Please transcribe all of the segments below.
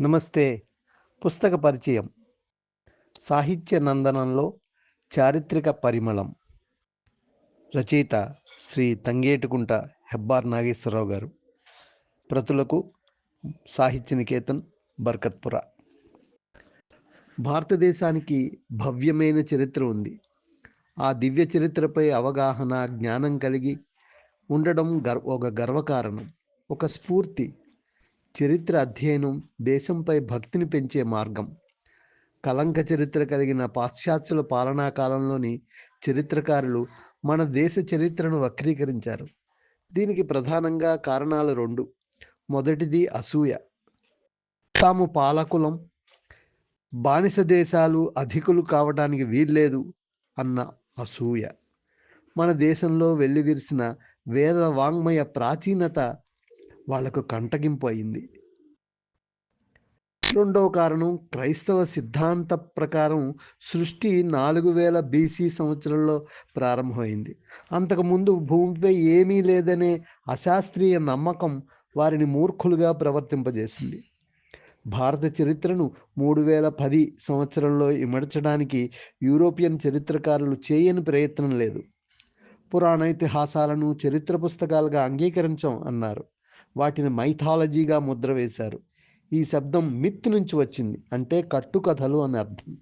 నమస్తే. పుస్తక పరిచయం. సాహిత్య నందనంలో చారిత్రక పరిమళం. రచయిత శ్రీ తంగేటుకుంట హెబ్బార్ నాగేశ్వరరావు గారు. ప్రతులకు సాహిత్య నికేతన్ బర్కత్పుర. భారతదేశానికి భవ్యమైన చరిత్ర ఉంది. ఆ దివ్య చరిత్రపై అవగాహన జ్ఞానం కలిగి ఉండడం గర్ ఒక గర్వకారణం ఒక స్ఫూర్తి చరిత్ర అధ్యయనం దేశంపై భక్తిని పెంచే మార్గం. కలంక చరిత్ర కలిగిన పాశ్చాత్యుల పాలనా కాలంలోని చరిత్రకారులు మన దేశ చరిత్రను వక్రీకరించారు. దీనికి ప్రధానంగా కారణాలు రెండు. మొదటిది అసూయ. తాము పాలకులం బానిస దేశాలు అధికులు కావడానికి వీల్లేదు అన్న అసూయ. మన దేశంలో వెల్లివిరిసిన వేద వాంగ్మయ ప్రాచీనత వాళ్ళకు కంటగింపు అయింది. రెండవ కారణం క్రైస్తవ సిద్ధాంత ప్రకారం సృష్టి నాలుగు వేల బీసీ సంవత్సరంలో ప్రారంభమైంది. అంతకుముందు భూమిపై ఏమీ లేదనే అశాస్త్రీయ నమ్మకం వారిని మూర్ఖులుగా ప్రవర్తింపజేసింది. భారత చరిత్రను మూడు వేల పది సంవత్సరంలో ఇమడ్చడానికి యూరోపియన్ చరిత్రకారులు చేయని ప్రయత్నం లేదు. పురాణ ఇతిహాసాలను చరిత్ర పుస్తకాలుగా అంగీకరించం అన్నారు. వాటిని మైథాలజీగా ముద్ర వేశారు. ఈ శబ్దం మిత్ నుంచి వచ్చింది అంటే కట్టుకథలు అని అర్థం.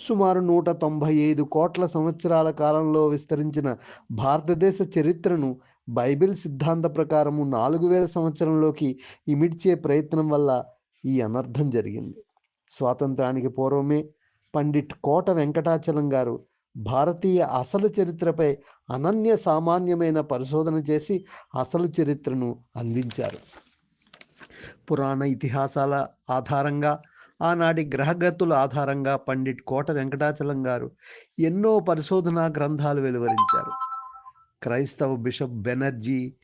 సుమారు నూట తొంభై ఐదు కోట్ల సంవత్సరాల కాలంలో విస్తరించిన భారతదేశ చరిత్రను బైబిల్ సిద్ధాంత ప్రకారము నాలుగు వేల సంవత్సరంలోకి ఇమిడ్చే ప్రయత్నం వల్ల ఈ అనర్థం జరిగింది. స్వాతంత్రానికి పూర్వమే పండిట్ కోట వెంకటాచలం గారు భారతీయ అసలు చరిత్రపై అనన్య సామాన్యమైన పరిశోధన చేసి అసలు చరిత్రను అందించారు. పురాణ ఇతిహాసాల ఆధారంగా ఆనాటి గ్రహగతుల ఆధారంగా పండిట్ కోట వెంకటాచలం గారు ఎన్నో పరిశోధనా గ్రంథాలు వెలువరించారు. క్రైస్తవ bishop Banerjee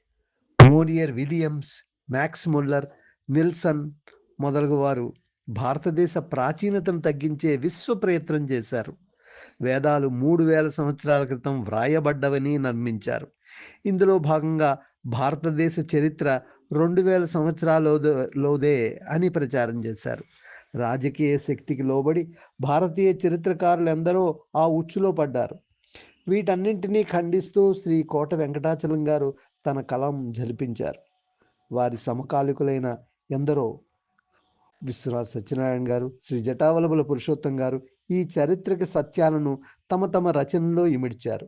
Monier Williams Max Muller Nilsson మొదలగు వారు భారతదేశ ప్రాచీనతను తగ్గించే విశ్వ ప్రయత్నం చేశారు. వేదాలు మూడు వేల సంవత్సరాల క్రితం వ్రాయబడ్డవని నమ్మించారు. ఇందులో భాగంగా భారతదేశ చరిత్ర రెండు వేల సంవత్సరాలలోదే అని ప్రచారం చేశారు. రాజకీయ శక్తికి లోబడి భారతీయ చరిత్రకారులు ఎందరో ఆ ఉచ్చులో పడ్డారు. వీటన్నింటినీ ఖండిస్తూ శ్రీ కోట వెంకటాచలం గారు తన కలం జరిపించారు. వారి సమకాలికులైన ఎందరో విశ్వనాథ్ సత్యనారాయణ గారు శ్రీ జటావలబుల పురుషోత్తం గారు ఈ చారిత్రక సత్యాలను తమ తమ రచనలో ఇమిడ్చారు.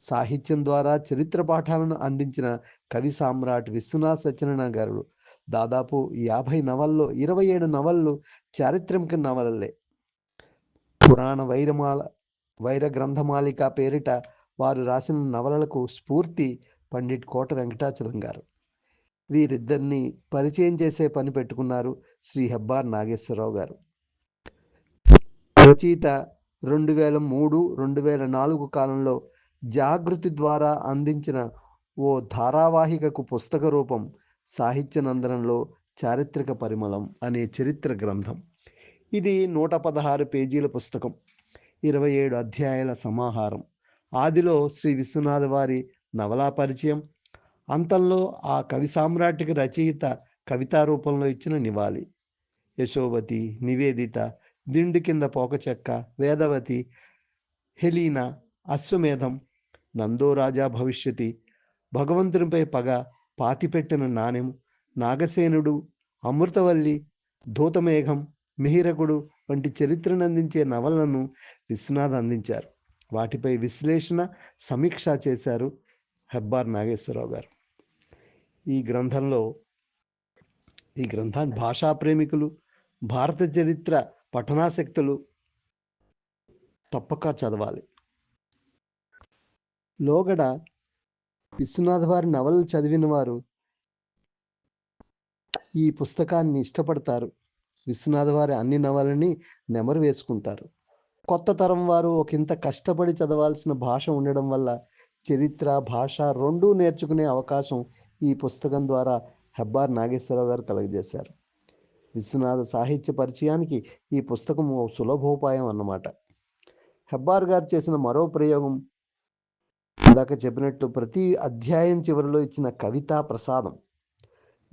సాహిత్యం ద్వారా చరిత్ర పాఠాలను అందించిన కవి సామ్రాట్ విశ్వనాథ్ సత్యనారాయణ గారు దాదాపు యాభై నవల్లో ఇరవై ఏడు నవళ్ళు చారిత్రక నవలలే. పురాణ వైరమాల వైర గ్రంథమాలిక పేరిట వారు రాసిన నవలలకు స్ఫూర్తి పండిట్ కోట వెంకటాచలం గారు. వీరిద్దరిని పరిచయం చేసే పని పెట్టుకున్నారు శ్రీ హెబ్బార్ నాగేశ్వరరావు గారు. రచయిత రెండు వేల మూడు రెండు వేల నాలుగు కాలంలో జాగృతి ద్వారా అందించిన ఓ ధారావాహికకు పుస్తక రూపం సాహిత్య నందనంలో చారిత్రక పరిమళం అనే చరిత్ర గ్రంథం. ఇది నూట పదహారు పేజీల పుస్తకం ఇరవై ఏడు అధ్యాయాల సమాహారం. ఆదిలో శ్రీ విశ్వనాథ వారి నవలా పరిచయం అంతంలో ఆ కవి సామ్రాట్కి రచయిత కవితా రూపంలో ఇచ్చిన నివాళి. యశోవతి నివేదిత దిండు కింద పోకచెక్క వేదవతి హెలీనా అశ్వమేధం నందోరాజా భవిష్యతి భగవంతునిపై పగ పాతిపెట్టిన నాణెం నాగసేనుడు అమృతవల్లి ధూతమేఘం మిహిరకుడు వంటి చరిత్రను అందించే నవలను విశ్వనాథ్ అందించారు. వాటిపై విశ్లేషణ సమీక్ష చేశారు హెబ్బార్ నాగేశ్వరరావు గారు. ఈ గ్రంథంలో ఈ గ్రంథాన్ని భాషా ప్రేమికులు భారత చరిత్ర పఠనాశక్తులు తప్పక చదవాలి. లోగడ విశ్వనాథ్ వారి నవలలు చదివిన వారు ఈ పుస్తకాన్ని ఇష్టపడతారు. విశ్వనాథ్ వారి అన్ని నవలని నెమరు వేసుకుంటారు. కొత్త తరం వారు ఒకంత కష్టపడి చదవాల్సిన భాష ఉండడం వల్ల చరిత్ర భాష రెండూ నేర్చుకునే అవకాశం ఈ పుస్తకం ద్వారా హెబ్బార్ నాగేశ్వరరావు గారు కలగజేశారు. విశ్వనాథ సాహిత్య పరిచయానికి ఈ పుస్తకం ఓ సులభోపాయం అన్నమాట. హెబ్బార్ గారు చేసిన మరో ప్రయోగం ఇందాక చెప్పినట్టు ప్రతి అధ్యాయం చివరిలో ఇచ్చిన కవితా ప్రసాదం.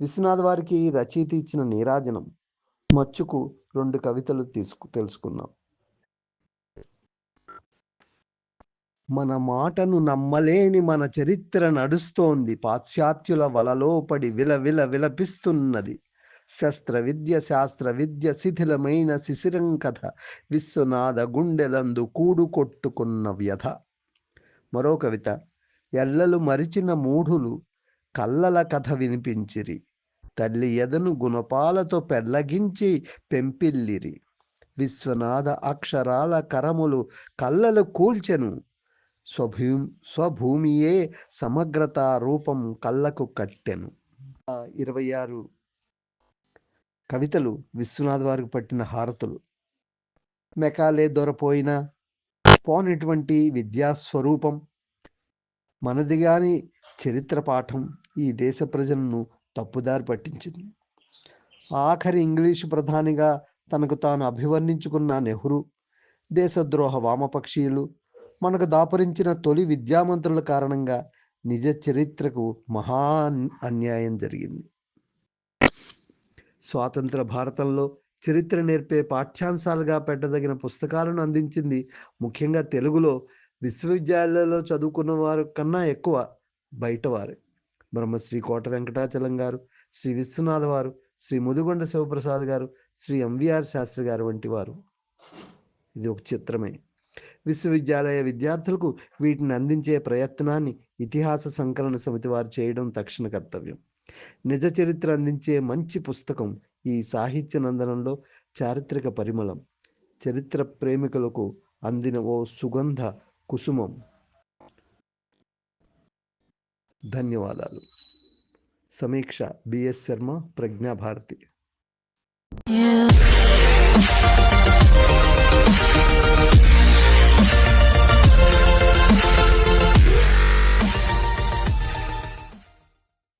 విశ్వనాథ్ వారికి రచయిత ఇచ్చిన నీరాజనం. మచ్చుకు రెండు కవితలు తీసుకు తెలుసుకున్నాం మన మాటను నమ్మలేని మన చరిత్ర నడుస్తోంది. పాశ్చాత్యుల వలలో పడి విల విల విలపిస్తున్నది. శస్త్ర విద్య శాస్త్ర విద్య శిథిలమైన శిశిరం కథ విశ్వనాథ గుండెలందు కూడు కొట్టుకున్న వ్యధ. మరో కవిత ఎల్లలు మరిచిన మూఢులు కల్లల కథ వినిపించిరి. తల్లి ఎదను గుణపాలతో పెళ్ళగించి పెంపిల్లిరి. విశ్వనాథ అక్షరాల కరములు కళ్ళలు కూల్చెను. స్వభూ స్వభూమియే సమగ్రత రూపం కళ్ళకు కట్టెను. ఇరవై ఆరు కవితలు విశ్వనాథ్ వారికి పట్టిన హారతులు. మెకాలే దొరపోయిన పోనటువంటి విద్యా స్వరూపం మనది చరిత్ర పాఠం ఈ దేశ ప్రజలను తప్పుదారి పట్టించింది. ఆఖరి ఇంగ్లీషు ప్రధానిగా తనకు తాను అభివర్ణించుకున్న నెహ్రూ దేశద్రోహ వామపక్షీయులు మనకు దాపరించిన తొలి విద్యామంత్రుల కారణంగా నిజ చరిత్రకు మహా అన్యాయం జరిగింది. స్వాతంత్ర భారతంలో చరిత్ర నేర్పే పాఠ్యాంశాలుగా పెట్టదగిన పుస్తకాలను అందించింది ముఖ్యంగా తెలుగులో విశ్వవిద్యాలయాల్లో చదువుకున్న వారు కన్నా ఎక్కువ బయటవారు. బ్రహ్మశ్రీ కోట వెంకటాచలం గారు శ్రీ విశ్వనాథ్ వారు శ్రీ ముదుగొండ శివప్రసాద్ గారు శ్రీ ఎంవిఆర్ శాస్త్రి గారు వంటి వారు ఇది ఒక చిత్రమే. విశ్వవిద్యాలయ విద్యార్థులకు వీటిని అందించే ప్రయత్నాన్ని ఇతిహాస సంకలన సమితి వారు చేయడం తక్షణ కర్తవ్యం. నిజ చరిత్ర అందించే మంచి పుస్తకం ఈ సాహిత్య నందనంలో చారిత్రక పరిమళం. చరిత్ర ప్రేమికులకు అందిన ఓ సుగంధ కుసుమం. ధన్యవాదాలు. సమీక్ష బిఎస్ శర్మ ప్రజ్ఞాభారతి Yeah.